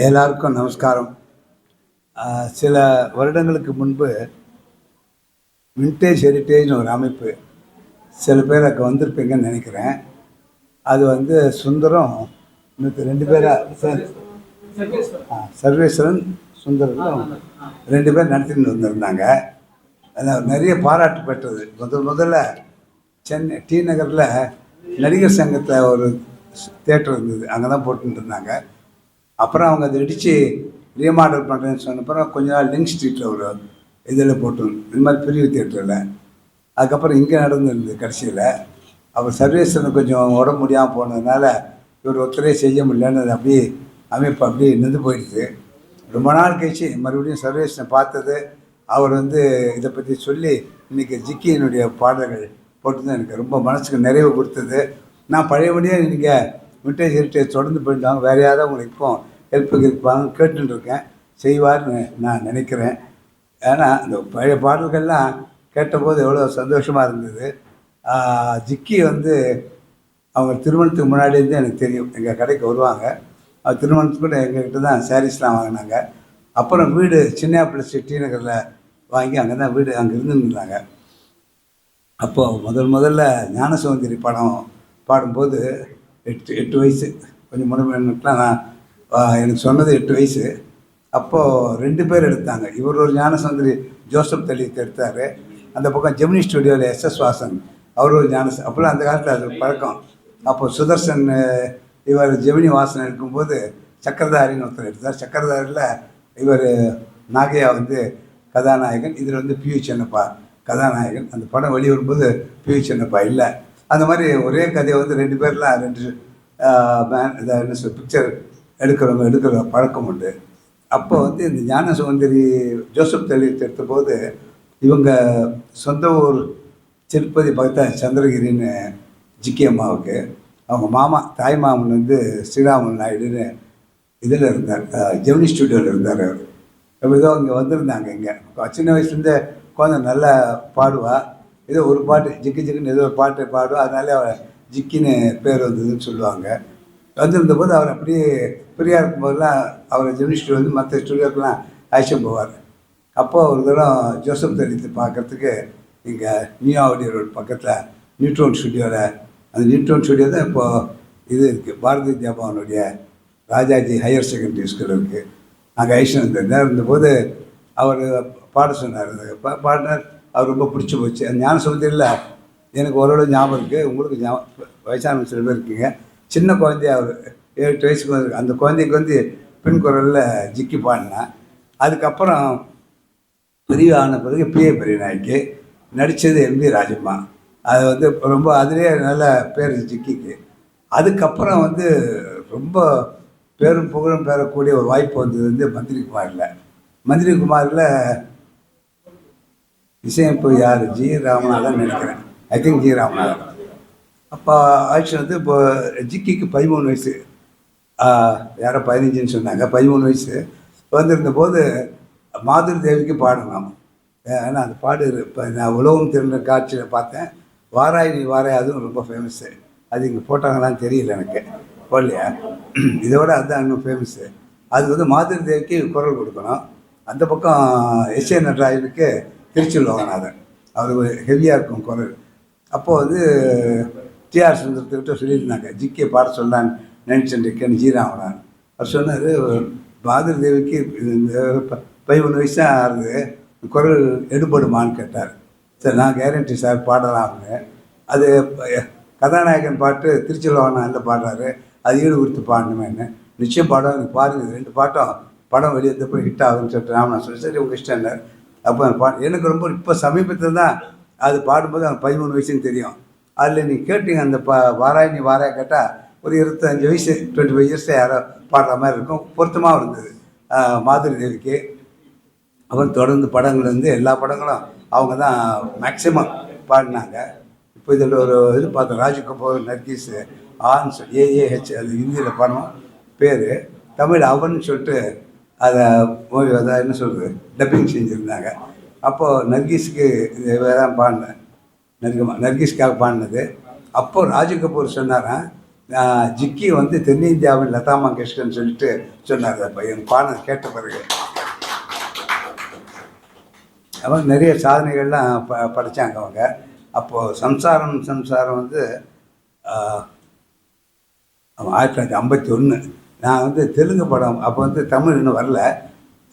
எல்லாருக்கும் நமஸ்காரம். சில வருடங்களுக்கு முன்பு விண்டேஜ் ஹெரிட்டேஜ்னு ஒரு அமைப்பு சில பேர் அங்கே வந்திருப்பீங்கன்னு நினைக்கிறேன். அது வந்து சுந்தரம் இன்னும் ரெண்டு பேராக சார் ஆ, சர்வேஸ்வரன் சுந்தரம் ரெண்டு பேர் நடத்திட்டு வந்திருந்தாங்க. அதில் நிறைய பாராட்டு பெற்றது. முதல் முதல்ல சென்னை டி நகரில் நடிகர் சங்கத்தில் ஒரு தேட்டர் இருந்தது. அங்கே தான் போட்டுருந்தாங்க அப்புறம் அவங்க அதை இடித்து ரீமாடல் பண்ணுறேன்னு சொன்னப்புறம் கொஞ்ச நாள் லிங்க் ஸ்ட்ரீட்டில் ஒரு இதில் போட்டோம். இது மாதிரி பெரிய தேட்டரில் அதுக்கப்புறம் இங்கே நடந்துருந்தது கடைசியில். அவர் சர்வேஸ்வரன் கொஞ்சம் உடம்பு முடியாமல் போனதுனால இவர் ஒருத்தரே செய்ய முடியலன்னு அது அப்படியே அமைப்பு அப்படியே நின்று போயிடுது. ரொம்ப நாள் கழிச்சு மறுபடியும் சர்வேஸ்வரனை பார்த்தது. அவர் வந்து இதை பற்றி சொல்லி இன்றைக்கி ஜிக்கியினுடைய பாடல்கள் போட்டு எனக்கு ரொம்ப மனசுக்கு நிறைவு கொடுத்தது. நான் பழையபடியே நீங்கள் விண்டேஜ் ஹெரிட்டேஜ் தொடர்ந்து போயிட்டாங்க வேறு யாராவது உங்களுக்கு இப்போ ஹெல்ப்புக்கு இருப்பாங்க கேட்டுன்னு இருக்கேன் செய்வார்னு நான் நினைக்கிறேன். ஏன்னா அந்த பழைய பாடல்கள்லாம் கேட்டபோது எவ்வளோ சந்தோஷமாக இருந்தது. ஜிக்கி வந்து அவங்க திருமணத்துக்கு முன்னாடி எனக்கு தெரியும். எங்கள் கடைக்கு வருவாங்க. அவர் திருமணத்துக்கு கூட எங்ககிட்ட தான் சாரீஸ்லாம் வாங்கினாங்க. அப்புறம் வீடு சின்னையாப்பிள்ளை சிட்டி நகரில் வாங்கி அங்கே தான் வீடு அங்கே இருந்துருந்தாங்க. அப்போது முதல் முதல்ல ஞானசௌந்தரி படம் பாடும்போது எட்டு எட்டு வயசு. கொஞ்சம் முன்னாடி நான் எனக்கு சொன்னது எட்டு வயசு. அப்போது ரெண்டு பேர் எடுத்தாங்க. இவர் ஒரு ஞானசந்திரி ஜோசப் தலித் எடுத்தார் அந்த பக்கம் ஜெமினி ஸ்டுடியோவில் எஸ்எஸ் வாசன் அவர் ஒரு ஞான அப்போல்லாம் அந்த காலத்தில் அது பழக்கம். அப்போ சுதர்சன் இவர் ஜெமினி வாசன் எடுக்கும்போது சக்கரதாரின்னு ஒருத்தர் எடுத்தார். சக்கரதாரியில் இவர் நாகையா வந்து கதாநாயகன் இதில் வந்து பியூ சென்னப்பா கதாநாயகன். அந்த படம் வெளிவரும்போது பியூ சென்னப்பா இல்லை. அந்த மாதிரி ஒரே கதையை வந்து ரெண்டு பேர்லாம் ரெண்டு மேன் இதை என்ன சொல் பிக்சர் எடுக்கிறவங்க எடுக்கிற பழக்கம் உண்டு. அப்போ வந்து இந்த ஞான சுதந்திரி ஜோசப் தலித் எடுத்தபோது இவங்க சொந்த ஊர் திருப்பதி பார்த்தா சந்திரகிரின்னு ஜிக்கி அம்மாவுக்கு அவங்க மாமா தாய் மாமன் வந்து ஸ்ரீராமன் நாயுடுன்னு இதில் இருந்தார். ஜெமினி ஸ்டுடியோவில் இருந்தார் அவர். அப்ப ஏதோ இங்கே வந்திருந்தாங்க இங்கே. சின்ன வயசுலேருந்தே குழந்தை நல்லா பாடுவாள் ஏதோ ஒரு பாட்டு ஜிக்கு ஜிக்குன்னு ஏதோ ஒரு பாட்டு பாடுவா. அதனால அவள் ஜிக்கின்னு பேர் வந்ததுன்னு சொல்லுவாங்க. வந்திருந்த போது அவர் அப்படியே ஃப்ரீயாக இருக்கும்போதெல்லாம் அவர் ஜெமினி வந்து மற்ற ஸ்டுடியோக்கெல்லாம் அழைச்சிட்டு போவார். அப்போது ஒரு தடவை ஜோசப் தெரிவித்து பார்க்கறதுக்கு இங்கே நியூஆவடி ரோட் பக்கத்தில் நியூட்ரோன் ஸ்டுடியோவில் அந்த நியூட்ரோன் ஸ்டுடியோ தான் இப்போது இது இருக்குது பாரதி ஜாபானுடைய ராஜாஜி ஹையர் செகண்டரி ஸ்கூல் இருக்குது அங்கே ஐஷன் இருந்திருந்தேன் இருந்தபோது அவர் பாட சொன்னார். பாடினார் அவர் ரொம்ப பிடிச்சி போச்சு. அந்த ஞான இல்லை. எனக்கு ஓரளவு ஞாபகம் இருக்குது உங்களுக்கு ஞாபகம் வயசான சில பேர் இருக்கீங்க. சின்ன குழந்தைய அவர் ஏழு எட்டு வயசுக்கு வந்து அந்த குழந்தைக்கு வந்து பெண் குரலில் ஜிக்கி பாடினேன் அதுக்கப்புறம் பெரிய ஆன பிறகு பிஏ பெரியநாய்க்கு நடித்தது எம் வி ராஜம்மா. அது வந்து ரொம்ப அதுலேயே நல்ல பேர் ஜிக்கிக்கு. அதுக்கப்புறம் வந்து ரொம்ப பேரும் புகழும் பெறக்கூடிய ஒரு வாய்ப்பு வந்தது வந்து மந்திரி குமாரில் மந்திரி குமாரில் இசையமைப்பு யார்? ஜி. ராமநாதன் நினைக்கிறேன். I think G. ராமநாதன். அப்போ ஆயிடுச்சு வந்து இப்போ ஜிக்கிக்கு பதிமூணு வயசு. யாரோ பதினஞ்சுன்னு சொன்னாங்க பதிமூணு வயசு. வந்திருந்த போது மாதுரி தேவிக்கு பாடலாம் ஏன்னா அந்த பாடு இப்போ நான் உலகம் திறந்த காட்சியில் பார்த்தேன். வாராய் நீ வாராய் அதுவும் ரொம்ப ஃபேமஸ்ஸு அது இங்கே போட்டாங்களான்னு தெரியல எனக்கு. போடலையா? இதோட அதுதான் இன்னும் ஃபேமஸ்ஸு அது வந்து மாதுரி தேவிக்கு குரல் கொடுக்கணும். அந்த பக்கம் எஸ் ஏ நடராஜனுக்கு திருச்சி லோகநாதன். அவர் ஹெவியாக இருக்கும் குரல். அப்போது வந்து டிஆர் சுந்தரத்துக்கிட்ட சொல்லியிருந்தாங்க. ஜிகே பாட சொல்லலான்னு நினச்சிருக்கேன் ஜீராவனான் அவர் சொன்னார் பாதிரி தேவிக்கு இந்த ப- பதிமூணு வயசு தான் ஆகுது. குரல் எடுபடுமான்னு கேட்டார். சார் நான் கேரண்டி சார் பாடலாம்னு அது கதாநாயகன் பாட்டு திருச்சி இல்லை பாடுறாரு. அது ஈடு கொடுத்து பாடணுமேன்னு நிச்சயம் பாடம் எனக்கு பாருங்க ரெண்டு பாட்டும் படம் வெளியே போய் ஹிட் ஆகுதுன்னு சொல்லிட்டு ராமநாதன் சொல்லி சரி உங்கள் இஷ்டம் இல்லை அப்போ பா பாட்டு எனக்கு ரொம்ப இப்போ சமீபத்தில் தான் அது பாடும்போது அவன் பதிமூணு வயசுன்னு தெரியும். அதில் நீ கேட்டீங்க அந்த பா வாராய் நீ வாராய் கேட்டால் ஒரு இருபத்தஞ்சு வயசு டுவெண்ட்டி ஃபைவ் இயர்ஸ் யாரோ பாடுற மாதிரி இருக்கும். பொருத்தமாக இருந்தது. ஆஹ் மாதுரி தேவிக்கு. அப்புறம் தொடர்ந்து படங்கள் வந்து எல்லா படங்களும் அவங்க தான் மேக்சிமம் பாடினாங்க. இப்போ இதில் ஒரு இது பார்த்தோம் ராஜ் நர்கீஸ் ஆன் ஏஏஹெச் அது ஹிந்தியில் படம் பேர் தமிழ் அவன் சொல்லிட்டு அதை மூவி அதை என்ன சொல்கிறது டப்பிங் செஞ்சுருந்தாங்க. அப்போது நர்கீஸுக்கு இது தான் பாடினேன். நர்கமா நர்கிஷ்காக பாடினது அப்போ ராஜ் கபூர் சொன்னாரன் ஜிக்கி வந்து தென்னிந்தியாவின் லதா மங்கேஷ்கர்னு சொல்லிட்டு சொன்னார். அப்போ என் பாடம் கேட்ட பிறகு. அவங்க நிறைய சாதனைகள்லாம் ப படைத்தாங்க அவங்க. அப்போது சம்சாரம் சம்சாரம் வந்து ஆயிரத்தி தொள்ளாயிரத்தி ஐம்பத்தி ஒன்று நான் வந்து தெலுங்கு படம் அப்போ வந்து தமிழ் இன்னும் வரல.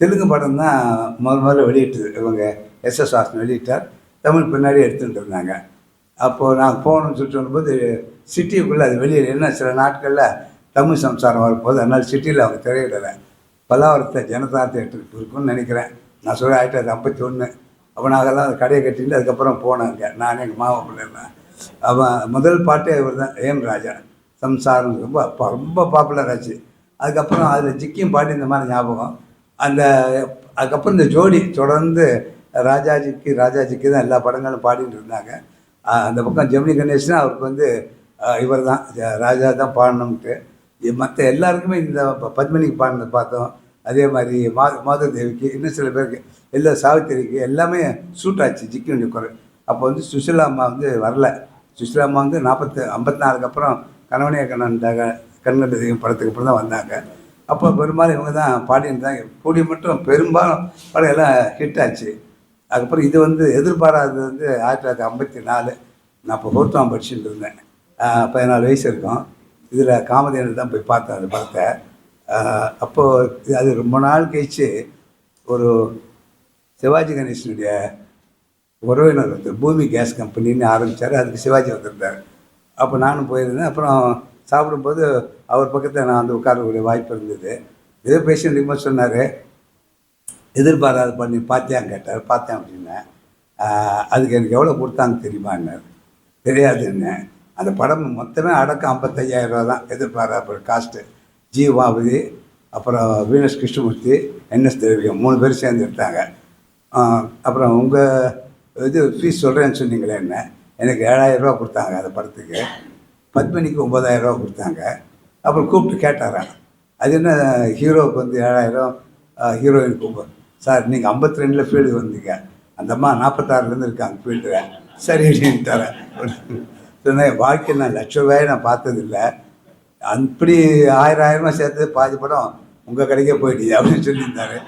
தெலுங்கு படம் தான் முதல் முதல்ல வெளியிட்டது. இவங்க எஸ்எஸ் வாசன் வெளியிட்டார். தமிழ் பின்னாடி எடுத்துகிட்டு இருந்தாங்க. அப்போது நான் போகணும்னு சொல்லிட்டு வரும்போது சிட்டிக்குள்ளே அது வெளியில் என்ன சில நாட்களில் தமிழ் சம்சாரம் வரப்போகுது. அதனால் சிட்டியில் அவங்க திரையிடலை. பல்லாவரத்தை ஜனதா தேட்டருக்கு இருக்குன்னு நினைக்கிறேன். நான் சொல்ல ஆயிரத்தி தொள்ளாயிரத்தி ஐம்பத்தி ஒன்று அப்போ நாங்கள்லாம் அந்த கடையை கட்டிட்டு அதுக்கப்புறம் போனாங்க நான் எங்கள் மாமா பிள்ளைங்க அவன் முதல் பாட்டே இவர் தான் ஏம் ராஜா. சம்சாரம் ரொம்ப ரொம்ப பாப்புலர் ஆச்சு. அதுக்கப்புறம் அதில் ஜிக்கியும் பாட்டு இந்த மாதிரி ஞாபகம். அந்த அதுக்கப்புறம் இந்த ஜோடி தொடர்ந்து ராஜாஜிக்கு ராஜாஜிக்கு தான் எல்லா படங்களும் பாடிட்டு இருந்தாங்க. அந்த பக்கம் ஜெமினி கணேசன் அவருக்கு வந்து இவர் தான் ராஜா தான் பாடணும்ட்டு. மற்ற எல்லாருக்குமே இந்த ப- பத்மினிக்கு பாடினது பார்த்தோம். அதே மாதிரி மா மாதவதேவிக்கு இன்னும் சில பேருக்கு எல்லா சாவித்திரிக்கு எல்லாமே சூட் ஆச்சு ஜிக்கி வண்டி குரல். அப்போ வந்து சுஷிலா அம்மா வந்து வரல. சுஷிலா அம்மா வந்து நாற்பத்து ஐம்பத்தி நாலுக்கு அப்புறம் கணவனே கண்ணன் கண்கண்ட தெய்வம் படத்துக்கு அப்புறம் தான் வந்தாங்க. அப்போ பெரும்பாலும் இவங்க தான் பாடின்னு தான் கூடி மட்டும் பெரும்பாலும் படம் எல்லாம் ஹிட் ஆச்சு. அதுக்கப்புறம் இது வந்து எதிர்பாராதது வந்து ஆயிரத்தி தொள்ளாயிரத்தி ஐம்பத்தி நாலு நான் இப்போ ஃபோர்த்தாம் படிச்சுட்டு இருந்தேன். பதினாலு வயசு இருக்கும். இதில் காமதேனு தான் போய் பார்த்தேன் அது படத்தை. அப்போது அது ரொம்ப நாள் கழிச்சு ஒரு சிவாஜி கணேசனுடைய உறவினர் ஒருத்தர் பூமி கேஸ் கம்பெனின்னு ஆரம்பித்தார் அதுக்கு சிவாஜி வந்திருந்தார். அப்போ நானும் போயிருந்தேன். அப்புறம் சாப்பிடும்போது அவர் பக்கத்தில் நான் வந்து உட்காரக்கூடிய வாய்ப்பு இருந்தது. ஏதோ பேசிட்டு இருக்கும்போது சொன்னார். எதிர்பாராத பண்ணி பார்த்தியான்னு கேட்டார். பார்த்தேன் அப்படின்னேன் அதுக்கு எனக்கு எவ்வளோ கொடுத்தாங்க தெரியுமான்னார் தெரியாதுன்னு அந்த படம் மொத்தமே அடக்கம் ஐம்பத்தையாயிரம் ரூபா தான். எதிர்பாராத காஸ்ட்டு ஜீவாபதி அப்புறம் வீனஸ் கிருஷ்ணமூர்த்தி என்எஸ் திரவியம் மூணு பேர் சேர்ந்து எடுத்தாங்க. அப்புறம் உங்கள் இது ஃபீஸ் சொல்கிறேன்னு சொன்னீங்களே என்ன? எனக்கு ஏழாயிரம் ரூபா கொடுத்தாங்க அந்த படத்துக்கு. பத்மினிக்கு ஒம்பதாயிரம் ரூபா கொடுத்தாங்க. அப்புறம் கூப்பிட்டு கேட்டாரான் அது என்ன ஹீரோவுக்கு வந்து ஏழாயிரம் ஹீரோயினுக்கு ஒம்பது சார் நீங்கள் ஐம்பத்தி ரெண்டில் ஃபீல்டு வந்தீங்க. அந்த அம்மா நாற்பத்தாறுலேருந்து இருக்காங்க ஃபீல்டில் சரி அப்படின்ட்டாரேன் சொன்னேன் வாழ்க்கையில் நான் லட்ச ரூபாயை நான் பார்த்ததில்லை. அப்படி ஆயிரம் ஆயிரமா சேர்த்து பாதி படம் உங்கள் கடைக்கே போயிடுச்சு அப்படின்னு சொல்லியிருந்தாரு.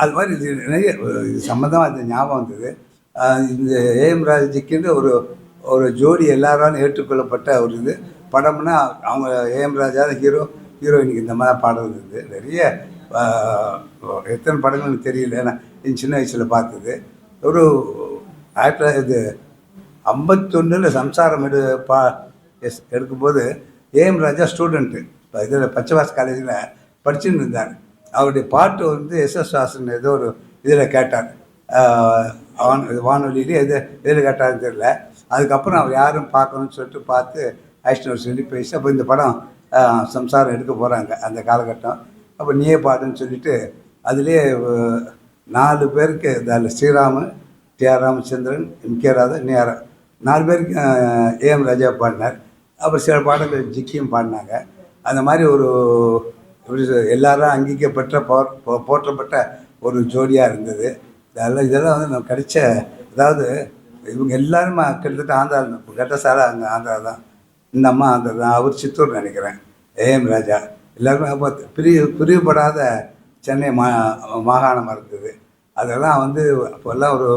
அது மாதிரி இது நிறைய இது சம்மந்தமாக அது ஞாபகம் வந்தது. இந்த ஏஎம் ராஜாஜிக்குன்னு ஒரு ஒரு ஜோடி எல்லாராலும் ஏற்றுக்கொள்ளப்பட்ட ஒரு இது. படம்னா அவங்க ஏஎம் ராஜா ஹீரோ ஹீரோயினுக்கு இந்த மாதிரி பாடுறது இருந்தது. நிறைய எத்தனை படங்கள் எனக்கு தெரியல. ஏன்னா என் சின்ன வயசில் பார்த்தது. ஒரு ஆயிரத்தி தொள்ளாயிரத்தி இது ஐம்பத்தொன்னில் சம்சாரம் எடு பா எஸ் எடுக்கும்போது ஏஎம் ராஜா ஸ்டூடெண்ட்டு இப்போ இதில் பச்சைவாஸ் காலேஜில் படிச்சுன்னு இருந்தார். அவருடைய பாட்டு வந்து எஸ்எஸ் வாசன் ஏதோ ஒரு இதில் கேட்டார். வான் வானொலியிலே எது எதில் கேட்டாருன்னு தெரியல. அதுக்கப்புறம் அவர் யாரும் பார்க்கணும்னு சொல்லிட்டு பார்த்து ஐஷ்ணவர் சொல்லி பேசி அப்போ இந்த படம் சம்சாரம் எடுக்க போகிறாங்க அந்த காலகட்டம். அப்போ நீயே பாடுன்னு சொல்லிட்டு அதுலேயே நாலு பேருக்கு அதில் Sriram T R Ramachandran M K Radha நேரா நாலு பேருக்கு ஏஎம் ராஜா பாடினார். அப்புறம் சில பாடல்கள் ஜிக்கியும் பாடினாங்க. அந்த மாதிரி ஒரு எப்படி சொல்றது, எல்லாரும் அங்கீகப்பட்ட போர் போ- போற்றப்பட்ட ஒரு ஜோடியாக இருந்தது. இதெல்லாம் இதெல்லாம் வந்து நம்ம கிடைச்ச அதாவது இவங்க எல்லாருமே கிட்டத்தட்ட ஆந்திரா இப்போ கட்டசாரா அங்கே ஆந்திரா தான். இந்த அம்மா ஆந்திரா தான். அவர் சித்தூர் நினைக்கிறேன். ஏஎம் ராஜா. எல்லாருமே அப்போ பிரிய பிரிவுபடாத சென்னை மா மாகாணமாக இருந்தது அதெல்லாம் வந்து அப்போல்லாம் ஒரு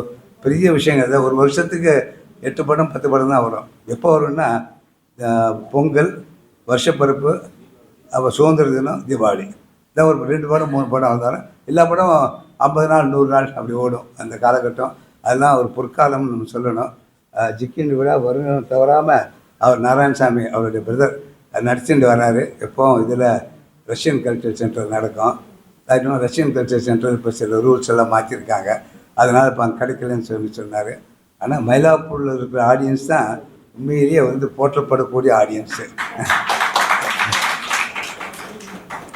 பெரிய விஷயங்கள். அதாவது ஒரு வருஷத்துக்கு எட்டு படம் பத்து படம் தான் வரும். எப்போ வரும்னா பொங்கல் வருஷப்பிறப்பு அப்புறம் சுதந்திர தினம் தீபாவளி. இதான் ஒரு ரெண்டு படம் மூணு படம் வந்தாலும் எல்லா படம் ஐம்பது நாள் நூறு நாள் அப்படி ஓடும். அந்த காலகட்டம். அதெல்லாம் ஒரு பொற்காலம்னு நம்ம சொல்லணும். ஜிக்கின் விழா வரும் தவறாமல் அவர் நாராயணசாமி அவருடைய பிரதர் நடிச்சுட்டு வர்றாரு எப்போவும் இதில் ரஷ்யன் கல்ச்சர் சென்டர் நடக்கும். அதுக்கு ரஷ்யன் கல்ச்சர் சென்டர் இப்போ சில ரூல்ஸ் எல்லாம் மாற்றிருக்காங்க அதனால் இப்போ அங்கே கிடைக்கலன்னு சொல்லி சொன்னார். ஆனால் மயிலாப்பூரில் இருக்கிற ஆடியன்ஸ் தான் உண்மையிலேயே வந்து போற்றப்படக்கூடிய ஆடியன்ஸு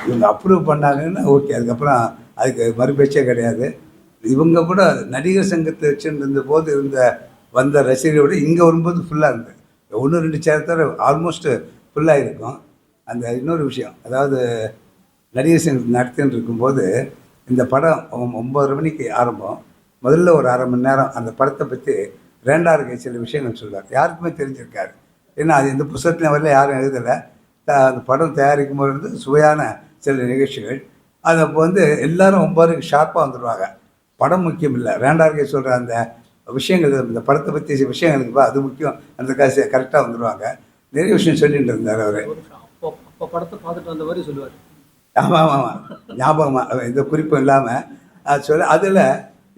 இவங்க அப்ரூவ் பண்ணாங்கன்னா ஓகே அதுக்கப்புறம் அதுக்கு மறுபேச்சே கிடையாது. இவங்க கூட நடிகர் சங்கத்தை வச்சுருந்த போது இருந்த வந்த ரசிகர்களோட இங்கே வரும்போது ஃபுல்லாக இருந்தது. ஒன்று ரெண்டு சேர்த்தர ஆல்மோஸ்ட்டு ஃபுல்லாக இருக்கும். அந்த இன்னொரு விஷயம் அதாவது நடிகர் சங்கம் நடத்தின்னு இருக்கும்போது இந்த படம் ஒம்- மணிக்கு ஆரம்பம். முதல்ல ஒரு அரை மணி நேரம் அந்த படத்தை பற்றி ரெண்டாருக்கு சில விஷயங்கள் சொல்லுவார் யாருக்குமே தெரிஞ்சிருக்காரு ஏன்னா அது இந்த புஸ்தகத்தில் வரல யாரும் எழுதலை. அந்த படம் தயாரிக்கும் பொழுது சுவையான சில நிகழ்ச்சிகள். அது அப்போ வந்து எல்லாரும் ஒம்பதுக்கு ஷார்ப்பாக வந்துடுவாங்க படம் முக்கியம் இல்லை. வேண்டார்கே சொல்கிற அந்த விஷயங்கள் இந்த படத்தை பற்றி விஷயங்களுக்கு அது முக்கியம். அந்த காசு கரெக்டாக வந்துடுவாங்க நிறைய விஷயம் சொல்லிட்டு இருந்தார் அவர். அப்போ அப்போ படத்தை பார்த்துட்டு வந்த மாதிரி சொல்லுவார். ஆமாம் ஆமாம் ஆமாம் ஞாபகமாக இந்த குறிப்பும் இல்லாமல் சொல்ல அதில்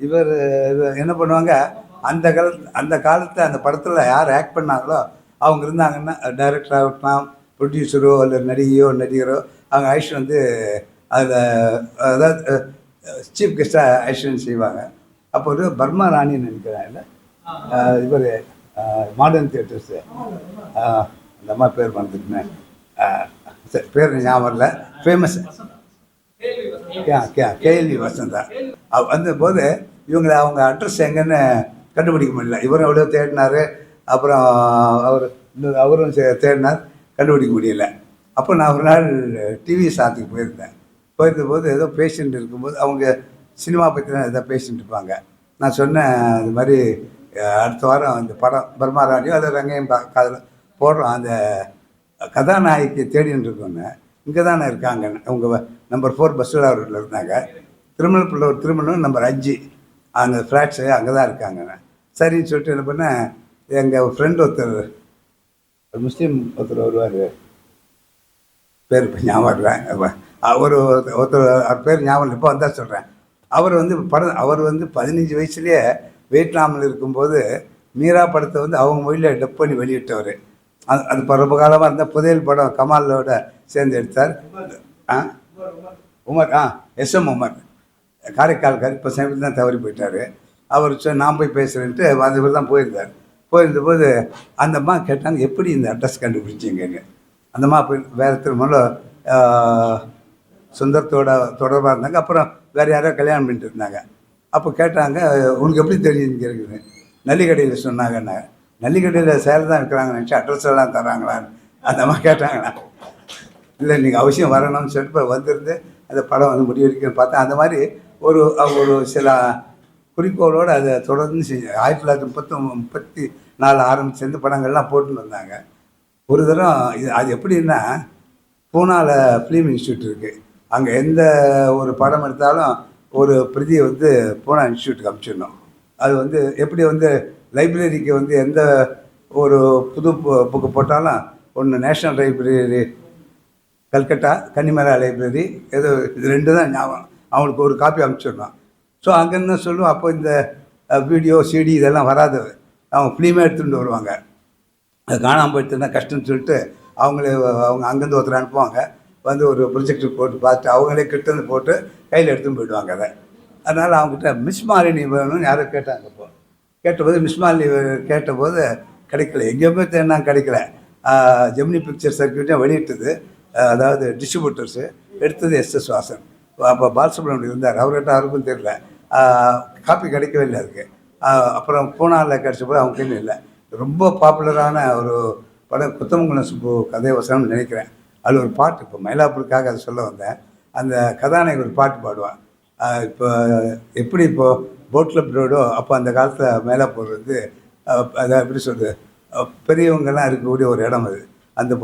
இவர் என்ன பண்ணுவாங்க அந்த கால அந்த காலத்தில் அந்த படத்தில் யார் ஆக்ட் பண்ணாங்களோ அவங்க இருந்தாங்கன்னா டைரக்டர் ஆகட்டும் ப்ரொடியூசரோ இல்லை நடிகையோ நடிகரோ அவங்க ஆக்ஷன் வந்து அதில் அதாவது சீஃப் கெஸ்ட்டாக ஆக்ஷன் செய்வாங்க. அப்போ ஒரு பர்மா ராணின்னு நினைக்கிறேன் இல்லை? இவர் மாடர்ன் தியேட்டர்ஸு அந்த அம்மா பேர் மறந்துட்டேன். பேர் ஞாபகம் இல்லை ஃபேமஸ் கேஎல்வி வசந்தா. அவ வந்த போது இவங்களை அவங்க அட்ரஸ் எங்கன்னு கண்டுபிடிக்க முடியல. இவரும் எவ்வளோ தேடினார்? அப்புறம் அவர் இன்னொரு அவரும் சே- தேடினார். கண்டுபிடிக்க முடியல. அப்போ நான் ஒரு நாள் டிவி சாத்துக்கு போயிருந்தேன். போயிருந்த போது ஏதோ பேஷண்ட் இருக்கும்போது அவங்க சினிமா பற்றி தான் ஏதோ பேசிட்டு இருப்பாங்க. நான் சொன்னேன் இது மாதிரி அடுத்த வாரம் அந்த படம் பர்மா ராணியோ அதை ரங்கையும் காதில் போடுறோம். அந்த கதாநாயகி தேடின்னு இருக்கோன்னு இங்கே தானே இருக்காங்க. அவங்க நம்பர் ஃபோர் பஸ்ஸில் ரோட்டில் இருந்தாங்க. திருமண பிள்ளை ஒரு திருமணம் நம்பர் அஞ்சு. அந்த ஃப்ளாட்ஸு அங்கே தான் இருக்காங்க. சரின்னு சொல்லிட்டு என்ன பண்ணேன் எங்கள் ஃப்ரெண்ட் ஒருத்தர் ஒரு முஸ்லீம் ஒருத்தர் வருவார். பேர் இப்போ ஞாபகம் அவர் ஒருத்தர் அவர் பேர் ஞாபகம் இப்போ வந்தால் சொல்கிறேன் அவர் வந்து படம் அவர் வந்து பதினஞ்சு வயசுலேயே வியட்நாமில் இருக்கும்போது மீரா படத்தை வந்து அவங்க மொழியில் டப் பண்ணி வெளியிட்டவர். அது அது பரப காலமாக இருந்த புதையல் படம் கமாலோட சேர்ந்து எடுத்தார். ஆ? உமர் ஆ எஸ்எம் உமர். காரைக்கால்கார் இப்போ சமீபத்தில் தான் தவறி போயிட்டார். அவர் சொ நான் போய் பேசுகிறேன்ட்டு அந்த மாதிரி தான் போயிருந்தார். போயிருந்தபோது அந்த அம்மா கேட்டாங்க எப்படி இந்த அட்ரஸ் கண்டுபிடிச்சிங்கன்னு? அந்த அம்மா போய் வேறு திருமணம் சுந்தரத்தோட தொடர்பாக இருந்தாங்க. அப்புறம் வேறு யாரோ கல்யாணம் பண்ணிட்டு இருந்தாங்க. அப்போ கேட்டாங்க உனக்கு எப்படி தெரியுதுன்னு கேட்குறேன். நல்லிக்கடையில் சொன்னாங்கன்னாங்க நல்லிக்கடையில் சேலை தான் இருக்கிறாங்க நினச்சி அட்ரஸ் எல்லாம் தராங்களான்னு அந்த மாதிரி கேட்டாங்களா? இல்லை நீங்கள் அவசியம் வரணும்னு சொல்லிட்டு இப்போ வந்திருந்து அந்த படம் வந்து முடிவெடுக்கணும்னு பார்த்தா அந்த மாதிரி ஒரு ஒரு சில குறிக்கோளோடு அதை தொடர்ந்து செஞ்சு ஆயிரத்தி தொள்ளாயிரத்தி முப்பத்தி முப்பத்தி நாலு ஆரம்பிச்சிருந்து படங்கள்லாம் போட்டுன்னு வந்தாங்க. ஒரு தரம் இது அது எப்படின்னா பூனாவில் ஃபிலிம் இன்ஸ்டியூட் இருக்குது அங்கே எந்த ஒரு படம் எடுத்தாலும் ஒரு பிரதியை வந்து பூனா இன்ஸ்டியூட்டுக்கு அனுப்பிச்சிடணும் அது வந்து எப்படி வந்து லைப்ரரிக்கு வந்து எந்த ஒரு புது புக்கு போட்டாலும் ஒன்று national library Calcutta Connemara library ஏதோ இது ரெண்டு தான் ஞாபகம். அவங்களுக்கு ஒரு காப்பி அனுப்பிச்சிடணும் ஸோ அங்கேருந்து சொல்லுவோம் அப்போ இந்த வீடியோ சிடி இதெல்லாம் வராது. அவங்க ஃபிலிமே எடுத்துகிட்டு வருவாங்க. அது காணாமல் போயிட்டுனா கஷ்டம்னு சொல்லிட்டு அவங்களே அவங்க அங்கேருந்து ஒருத்தர் அனுப்புவாங்க. வந்து ஒரு ப்ரொஜெக்டர் போட்டு பார்த்து அவங்களே கிட்டேருந்து போட்டு கையில் எடுத்துன்னு போயிடுவாங்க அதை. அதனால் அவங்ககிட்ட மிஸ் மாலினி வேணும்னு யாரும் கேட்டாங்க இப்போ கேட்டபோது மிஸ்மாலி கேட்டபோது கிடைக்கல. எங்கேயுமே தேடினா கிடைக்கல. ஜெமினி பிக்சர் சர்க்கியூட்டே வெளியிட்டது. அதாவது டிஸ்ட்ரிபியூட்டர்ஸு எடுத்தது எஸ் எஸ் வாசன் அப்போ பாலசுப்ரமணியம் இருந்தார். அவர்கிட்ட அவருக்கும் தெரியல. காப்பி கிடைக்கவே இல்லை அதுக்கு அப்புறம் பூனாவில் போது அவங்க கையில் இல்லை. ரொம்ப பாப்புலரான ஒரு படம் குத்தமங்குளம் சுப்பு கதை வசனம்னு நினைக்கிறேன். அதில் ஒரு பாட்டு இப்போ மயிலாப்பூருக்காக அதை சொல்ல வந்தேன். அந்த கதாநாயகி ஒரு பாட்டு பாடுவான். இப்போ எப்படி இப்போ போட்டில் கிளப் அப்போ அந்த காலத்தில் மயிலாப்பூர் வந்து அதை எப்படி சொல்கிறது பெரியவங்கெல்லாம் இருக்கக்கூடிய ஒரு இடம் அது. அந்த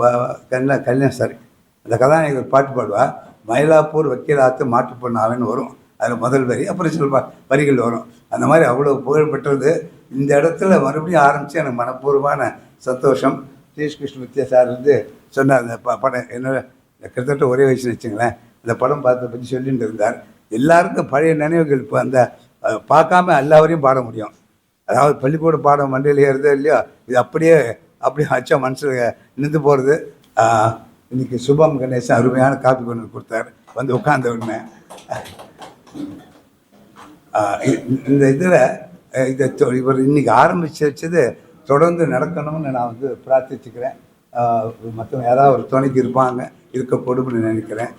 கல்யாண கல்யாணம் சாரி அந்த கதாநாயகர் பாட்டு பாடுவா மயிலாப்பூர் வக்கீலாத்து மாட்டு பொண்ணாவேன்னு வரும். அதில் முதல் வரி அப்புறம் சில வரிகள் வரும். அந்த மாதிரி அவ்வளோ புகழ்பெற்றது இந்த இடத்துல மறுபடியும் ஆரம்பித்து எனக்கு மனப்பூர்வமான சந்தோஷம். ஸ்ரீஷ் கிருஷ்ண வித்யா சார் வந்து சொன்னார் அந்த ப- படம் என்னோட கிட்டத்தட்ட ஒரே வயசுன்னு வச்சுங்களேன் அந்த படம் பார்த்த பற்றி சொல்லிட்டு இருந்தார். எல்லாருக்கும் பழைய நினைவுகள் இப்போ அந்த பார்க்காம எல்லாவரையும் பாட முடியும். அதாவது பள்ளிக்கூட பாடம் மண்டையில் ஏறுதோ இல்லையோ இது அப்படியே அப்படியே அச்சா மனசில் நின்று போகிறது இன்னைக்கு சுபம் கணேசன் அருமையான காப்பி கொண்டு கொடுத்தாரு. வந்து உட்கார்ந்த உடனே. இந்த இதில் இதை இவர் இன்றைக்கி ஆரம்பித்து வச்சது தொடர்ந்து நடக்கணும்னு நான் வந்து பிரார்த்திச்சுக்கிறேன். மற்றவங்க யாராவது ஒரு துணைக்கு இருப்பாங்க இருக்கக்கூடும்னு நினைக்கிறேன்.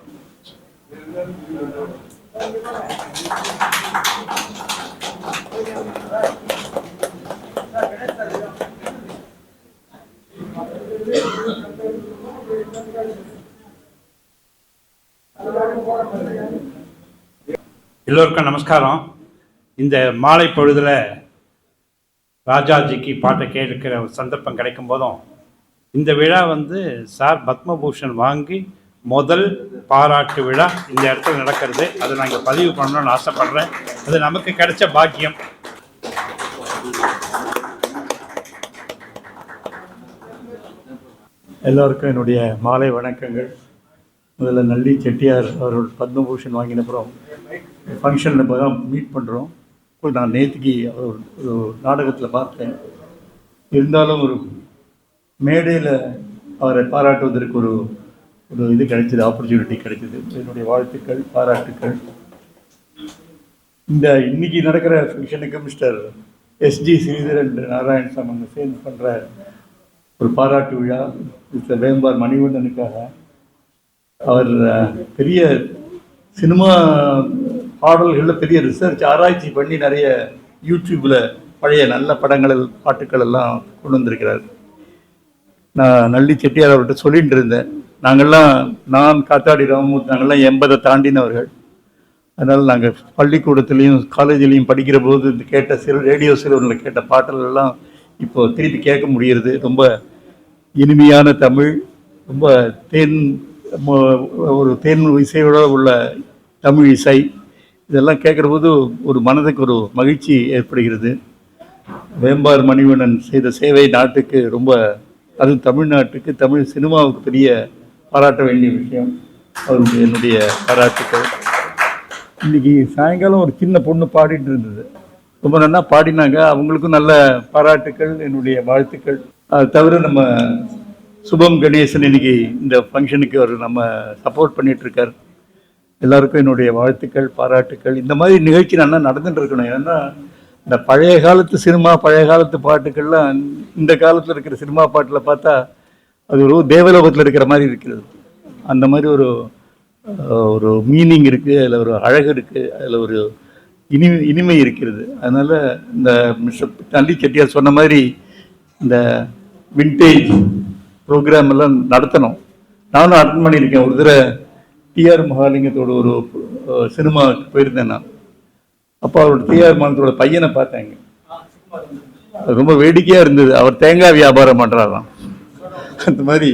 எல்லோருக்கும் நமஸ்காரம். இந்த மாலை பொழுதில் ராஜாஜிக்கு பாட்டை கேட்கிற சந்தர்ப்பம் கிடைக்கும் போதும் இந்த விழா வந்து சார் பத்மபூஷன் வாங்கி முதல் பாராட்டு விழா இந்த இடத்துல நடக்கிறது. அதை நாங்கள் பதிவு பண்ணணும்னு ஆசைப்பட்றேன். அது நமக்கு கிடைச்ச பாக்கியம். எல்லோருக்கும் என்னுடைய மாலை வணக்கங்கள். முதல்ல நல்லி செட்டியார் அவர்கள் பத்மபூஷன் வாங்கினப்புறம் ஃபங்க்ஷனில் இப்போ தான் மீட் பண்ணுறோம் நான் நேற்றுக்கு அவர் ஒரு நாடகத்தில் பார்த்தேன். இருந்தாலும் ஒரு மேடையில் அவரை பாராட்டுவதற்கு ஒரு ஒரு இது கிடைச்சது ஆப்பர்ச்சுனிட்டி கிடைச்சது. என்னுடைய வாழ்த்துக்கள் பாராட்டுக்கள். இந்த இன்னைக்கு நடக்கிற ஃபங்க்ஷனுக்கு மிஸ்டர் எஸ்ஜி ஸ்ரீதரன் நாராயணசாமி அவங்க சேர்ந்து பண்ணுற ஒரு பாராட்டு விழா மிஸ்டர் வேம்பார் மணிவண்ணனுக்காக. அவர் பெரிய சினிமா பாடல்களில் பெரிய ரிசர்ச் ஆராய்ச்சி பண்ணி நிறைய யூடியூப்பில் பழைய நல்ல படங்கள் பாட்டுக்கள் எல்லாம் கொண்டு வந்திருக்கிறார். நான் நள்ளி செட்டியார் அவர்கிட்ட சொல்லிட்டு இருந்தேன். நாங்கள்லாம் நான் காத்தாடி ராமமூர்த்தி நாங்கள்லாம் எண்பதை தாண்டினவர்கள். அதனால் நாங்கள் பள்ளிக்கூடத்துலேயும் காலேஜ்லேயும் படிக்கிற போது இந்த கேட்ட சில ரேடியோ சிலவரில் கேட்ட பாட்டலெல்லாம் இப்போ திருப்பி கேட்க முடிகிறது. ரொம்ப இனிமையான தமிழ் ரொம்ப தேன் ஒரு தேன் இசையோட உள்ள தமிழ் இசை. இதெல்லாம் கேட்குற போது ஒரு மனதுக்கு ஒரு மகிழ்ச்சி ஏற்படுகிறது. வேம்பார் மணிவண்ணன் செய்த சேவை நாட்டுக்கு ரொம்ப அதுவும் தமிழ்நாட்டுக்கு தமிழ் சினிமாவுக்கு பெரிய பாராட்ட வேண்டிய விஷயம் அவருக்கு என்னுடைய பாராட்டுக்கள். இன்னைக்கு சாயங்காலம் ஒரு சின்ன பொண்ணு பாடிட்டு இருந்தது. ரொம்ப நல்லா பாடினாங்க. அவங்களுக்கும் நல்ல பாராட்டுக்கள் என்னுடைய வாழ்த்துக்கள். அது தவிர நம்ம சுபம் கணேசன் இன்னைக்கு இந்த ஃபங்க்ஷனுக்கு அவர் நம்ம சப்போர்ட் பண்ணிட்டு இருக்கார். எல்லாருக்கும் என்னுடைய வாழ்த்துக்கள் பாராட்டுக்கள். இந்த மாதிரி நிகழ்ச்சி நல்லா நடந்துட்டு இருக்கணும். ஏன்னா இந்த பழைய காலத்து சினிமா பழைய காலத்து பாட்டுக்கள்லாம் இந்த காலத்தில் இருக்கிற சினிமா பாட்டில் பார்த்தா அது ஒரு தேவலோகத்தில் இருக்கிற மாதிரி இருக்கிறது அந்த மாதிரி ஒரு ஒரு மீனிங் இருக்குது அதில் ஒரு அழகு இருக்குது அதில் ஒரு இனி இனிமை இருக்கிறது. அதனால் இந்த மிஸ்டர் தள்ளி செட்டியார் சொன்ன மாதிரி இந்த விண்டேஜ் ப்ரோக்ராம் எல்லாம் நடத்தணும். நானும் அட்டன் பண்ணியிருக்கேன். ஒரு தடவை டிஆர் மகாலிங்கத்தோட ஒரு சினிமாவுக்கு போயிருந்தேன் நான். அப்போ அவரோட டிஆர் மகாலிங்கத்தோட பையனை பார்த்தேங்க அது ரொம்ப வேடிக்கையாக இருந்தது. அவர் தேங்காய் வியாபாரம் பண்ணுறாராம் அந்த மாதிரி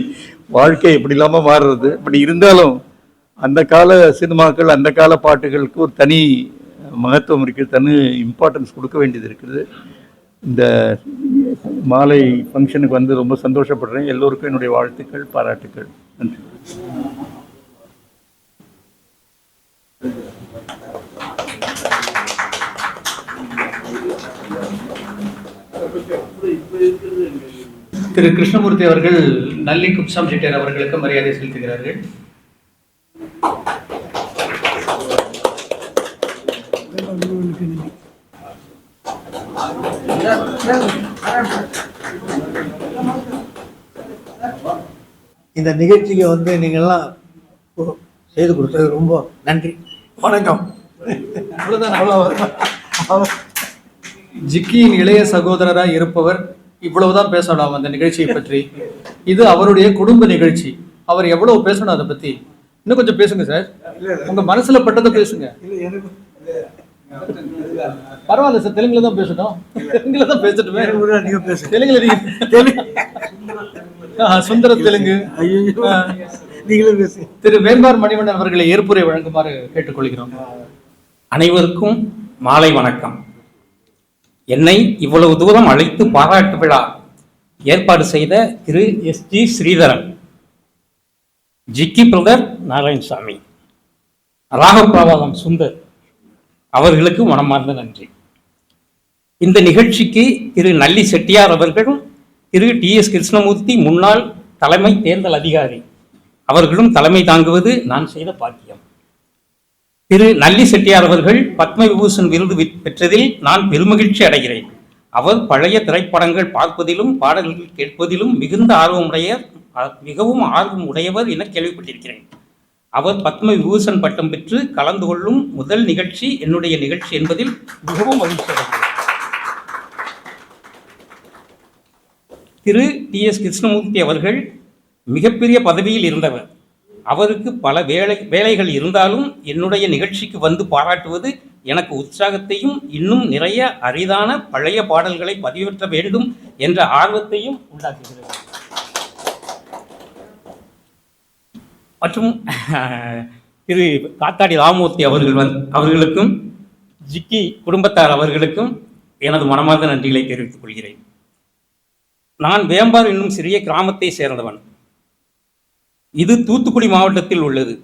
வாழ்க்கை இப்படி இல்லாமல் மாறுறது. பட் இருந்தாலும் அந்த கால சினிமாக்கள் அந்த கால பாட்டுகளுக்கு ஒரு தனி மகத்துவம் இருக்குது தனி இம்பார்ட்டன்ஸ் கொடுக்க வேண்டியது இருக்குது. இந்த மாலை ஃபங்க்ஷனுக்கு வந்து ரொம்ப சந்தோஷப்படுறேன். எல்லோருக்கும் என்னுடைய வாழ்த்துக்கள் பாராட்டுக்கள். நன்றி. திரு கிருஷ்ணமூர்த்தி அவர்கள் நல்லி குப்சாம் செட்டியார் அவர்களுக்கு மரியாதை செலுத்துகிறார்கள். இந்த நிகழ்ச்சிக்கு வந்து நீங்கள்லாம் செய்து கொடுத்தது ரொம்ப நன்றி. வணக்கம். அவ்வளவுதான் அவ்வளவு ஜிக்கியின் இளைய சகோதரராய் இருப்பவர் இவ்வளவுதான் பேசணும் அந்த நிகழ்ச்சியை பற்றி. இது அவருடைய குடும்ப நிகழ்ச்சி. அவர் எவ்வளவு பேசணும் அதை பத்தி? இன்னும் கொஞ்சம் பேசுங்க சார். உங்க மனசுல பட்டதை பேசுங்க. பரவாயில்ல சார். தெலுங்குல தான் பேசணும். தெலுங்குல தான் பேசட்டுமே. தெலுங்குல நீங்க சுந்தர தெலுங்கு. திரு வேம்பார் மணிவண்ணன் அவர்களை ஏற்புரை வழங்குமாறு கேட்டுக்கொள்கிறோம். அனைவருக்கும் மாலை வணக்கம். என்னை இவ்வளவு தூரம் அழைத்து பாராட்டு விழா ஏற்பாடு செய்த Thiru S G Sridharan Jikki brother Narayanasamy ராகப்பிரவாதம் Sundar அவர்களுக்கு மனமார்ந்த நன்றி. இந்த நிகழ்ச்சிக்கு திரு நல்லி செட்டியார் அவர்களும் திரு டி எஸ் கிருஷ்ணமூர்த்தி முன்னாள் தலைமை தேர்தல் அதிகாரி அவர்களும் தலைமை தாங்குவது நான் செய்த பாக்கியம். திரு நல்லி செட்டியார் அவர்கள் பத்ம விபூஷன் விருது பெற்றதில் நான் பெருமகிழ்ச்சி அடைகிறேன். அவர் பழைய திரைப்படங்கள் பார்ப்பதிலும் பாடல்கள் கேட்பதிலும் மிகுந்த ஆர்வமுடைய மிகவும் ஆர்வம் உடையவர் என கேள்விப்பட்டிருக்கிறேன். அவர் பத்ம விபூஷன் பட்டம் பெற்று கலந்து கொள்ளும் முதல் நிகழ்ச்சி என்னுடைய நிகழ்ச்சி என்பதில் மிகவும் மகிழ்ச்சி அடைகிறேன். திரு டி எஸ் கிருஷ்ணமூர்த்தி அவர்கள் மிகப்பெரிய பதவியில் இருந்தவர். அவருக்கு பல வேலை வேலைகள் இருந்தாலும் என்னுடைய நிகழ்ச்சிக்கு வந்து பாராட்டுவது எனக்கு உற்சாகத்தையும் இன்னும் நிறைய அரிதான பழைய பாடல்களை பதிவேற்ற வேண்டும் என்ற ஆர்வத்தையும் உண்டாக்குகிறது. மற்றும் திரு காத்தாடி ராமூர்த்தி அவர்கள் வந் அவர்களுக்கும் ஜிக்கி குடும்பத்தார் அவர்களுக்கும் எனது மனமார்ந்த நன்றிகளை தெரிவித்துக் கொள்கிறேன். நான் வேம்பார் என்னும் சிறிய கிராமத்தை சேர்ந்தவன். இது தூத்துக்குடி மாவட்டத்தில் உள்ளது.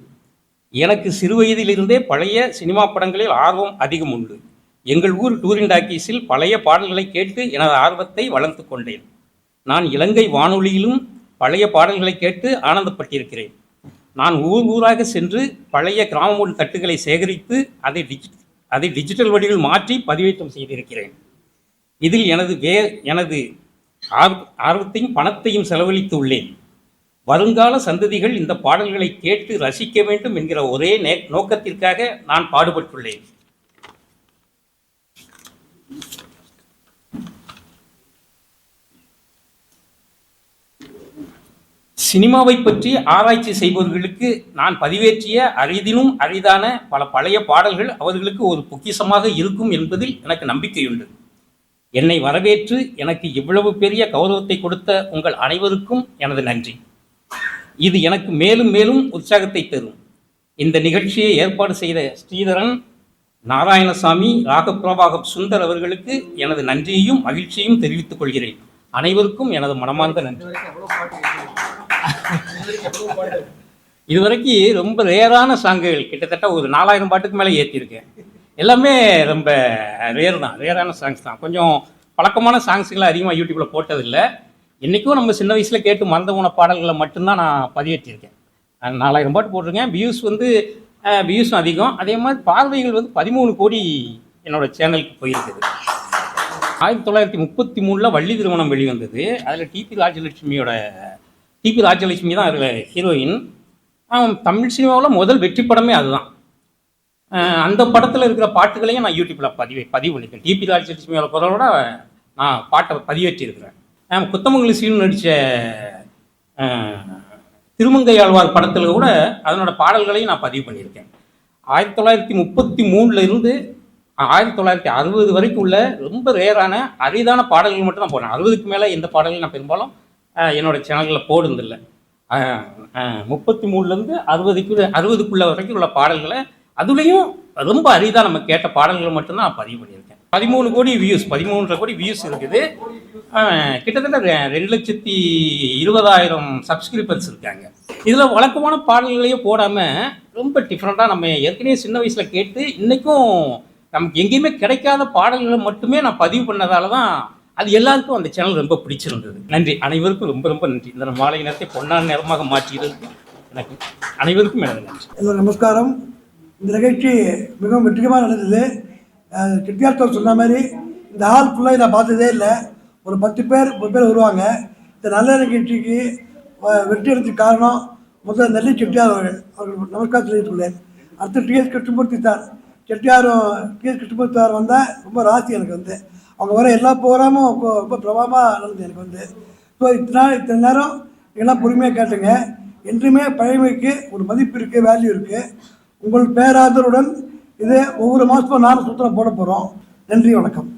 எனக்கு சிறுவயதிலிருந்தே பழைய சினிமா படங்களில் ஆர்வம் அதிகம் உண்டு. எங்கள் ஊர் டூரின் டாக்கீஸில் பழைய பாடல்களை கேட்டு எனது ஆர்வத்தை வளர்த்து கொண்டேன். நான் இலங்கை வானொலியிலும் பழைய பாடல்களை கேட்டு ஆனந்தப்பட்டிருக்கிறேன். நான் ஊர் ஊராக சென்று பழைய கிராம தட்டுகளை சேகரித்து அதை டிஜி அதை டிஜிட்டல் வடிவில் மாற்றி பதிவேற்றம் செய்திருக்கிறேன். இதில் எனது வே எனது ஆர்வ ஆர்வத்தையும் பணத்தையும் செலவழித்து உள்ளேன். வருங்கால சந்ததிகள் இந்த பாடல்களை கேட்டு ரசிக்க வேண்டும் என்கிற ஒரே நே நோக்கத்திற்காக நான் பாடுபட்டுள்ளேன். சினிமாவை பற்றி ஆராய்ச்சி செய்பவர்களுக்கு நான் பதிவேற்றிய அரிதினும் அரிதான பல பழைய பாடல்கள் அவர்களுக்கு ஒரு பொக்கிசமாக இருக்கும் என்பதில் எனக்கு நம்பிக்கையுண்டு. என்னை வரவேற்று எனக்கு இவ்வளவு பெரிய கௌரவத்தை கொடுத்த உங்கள் அனைவருக்கும் எனது நன்றி. இது எனக்கு மேலும் மேலும் உற்சாகத்தை தரும். இந்த நிகழ்ச்சியை ஏற்பாடு செய்த ஸ்ரீதரன் நாராயணசாமி ராகப்பிரபாகம் சுந்தர் அவர்களுக்கு எனது நன்றியையும் மகிழ்ச்சியையும் தெரிவித்துக் கொள்கிறேன். அனைவருக்கும் எனது மனமார்ந்த நன்றி. இதுவரைக்கும் ரொம்ப ரேரான சாங்குகள். கிட்டத்தட்ட ஒரு நாலாயிரம் பாட்டுக்கு மேலே ஏற்றிருக்கேன் எல்லாமே ரொம்ப ரேர் தான். ரேரான சாங்ஸ் தான். கொஞ்சம் பழக்கமான சாங்ஸுகளை அதிகமாக யூடியூப்பில் போட்டதில்லை. இன்றைக்கும் நம்ம சின்ன வயசில் கேட்டு மறந்து போன பாடல்களை மட்டும்தான் நான் பதிவேற்றிருக்கேன். நாலாயிரம் பாட்டு போட்டிருக்கேன். வியூஸ் வந்து வியூஸும் அதிகம். அதே மாதிரி பார்வைகள் வந்து பதிமூணு கோடி என்னோடய சேனலுக்கு போயிருக்குது. ஆயிரத்தி தொள்ளாயிரத்தி முப்பத்தி மூணில் வள்ளி திருமணம் வெளிவந்தது. அதில் டிபி ராஜலட்சுமியோட டிபி ராஜலட்சுமி தான் அதில் ஹீரோயின் தமிழ் சினிமாவில் முதல் வெற்றி படமே அதுதான். அந்த படத்தில் இருக்கிற பாட்டுகளையும் நான் யூடியூப்பில் பதிவு பதிவு பண்ணியிருக்கேன். டிபி ராஜலட்சுமியோட குரலோட நான் பாட்டை பதிவேற்றிருக்கிறேன். குத்தமங்கலி சீனு நடித்த திருமங்கை ஆழ்வார் படத்தில் கூட அதனோட பாடல்களையும் நான் பதிவு பண்ணியிருக்கேன். ஆயிரத்தி தொள்ளாயிரத்தி முப்பத்தி மூணுல இருந்து ஆயிரத்தி தொள்ளாயிரத்தி அறுபது வரைக்கும் உள்ள ரொம்ப ரேரான அரிதான பாடல்கள் மட்டும் நான் போடுறேன். அறுபதுக்கு மேலே எந்த பாடல்கள் நான் பெரும்பாலும் என்னோட சேனலில் போடுறதில்லை. முப்பத்தி மூணுலேருந்து அறுபதுக்கு அறுபதுக்குள்ள வரைக்கும் உள்ள பாடல்களை அதுலேயும் ரொம்ப அரிதாக நம்ம கேட்ட பாடல்கள் மட்டும்தான் நான் பதிவு பண்ணியிருக்கேன். பதிமூணு கோடி வியூஸ் பதிமூன்றரை கோடி வியூஸ் இருக்குது. கிட்டத்தட்ட ரெண்டு லட்சத்தி இருபதாயிரம் சப்ஸ்கிரிபர்ஸ் இருக்காங்க. இதில் வழக்கமான பாடல்களையே போடாமல் ரொம்ப டிஃப்ரெண்ட்டாக நம்ம ஏற்கனவே சின்ன வயசில் கேட்டு இன்றைக்கும் நமக்கு எங்கேயுமே கிடைக்காத பாடல்களை மட்டுமே நான் பதிவு பண்ணதால தான் அது எல்லாருக்கும் அந்த சேனல் ரொம்ப பிடிச்சிருந்தது. நன்றி. அனைவருக்கும் ரொம்ப ரொம்ப நன்றி. இந்த மாலை நேரத்தை பொன்னான நேரமாக மாற்றியதற்கு எனக்கு அனைவருக்கும் எனது நன்றி. நமஸ்காரம். இந்த நிகழ்ச்சி மிகவும் வெற்றிகரமாக நடந்தது. அஹ் செட்டியார் சொன்ன மாதிரி இந்த ஹால் ஃபுல்லாக நான் பார்த்ததே இல்லை. ஒரு பத்து பேர் முப்பது பேர் வருவாங்க. இந்த நல்ல நிகழ்ச்சிக்கு வெற்றி அடைஞ்சதுக்கு காரணம் முதல் நெல்லி செட்டியார் அவர்கள் அவர்கள் நமஸ்கார் சொல்லியிருக்கிறேன் அடுத்து டிஎஸ் கிருஷ்ணமூர்த்தி சார். செட்டியாரும் டிஎஸ் கிருஷ்ணமூர்த்தி சார் வந்தால் ரொம்ப ராசி எனக்கு வந்து. அவங்க வர எல்லா ப்ரோக்ராமும் ரொம்ப ரொம்ப பிரபலமாக நடந்தது எனக்கு வந்து. ஸோ இத்தனை நாள் இத்தனை நேரம் எல்லாம் பொறுமையாக கேட்டுங்க. என்றுமே பழமைக்கு ஒரு மதிப்பு இருக்குது வேல்யூ இருக்குது உங்கள் பேராதருடன் இது ஒவ்வொரு மாதமும் நானும் சுத்தம் போட போகிறோம் நன்றி வணக்கம்.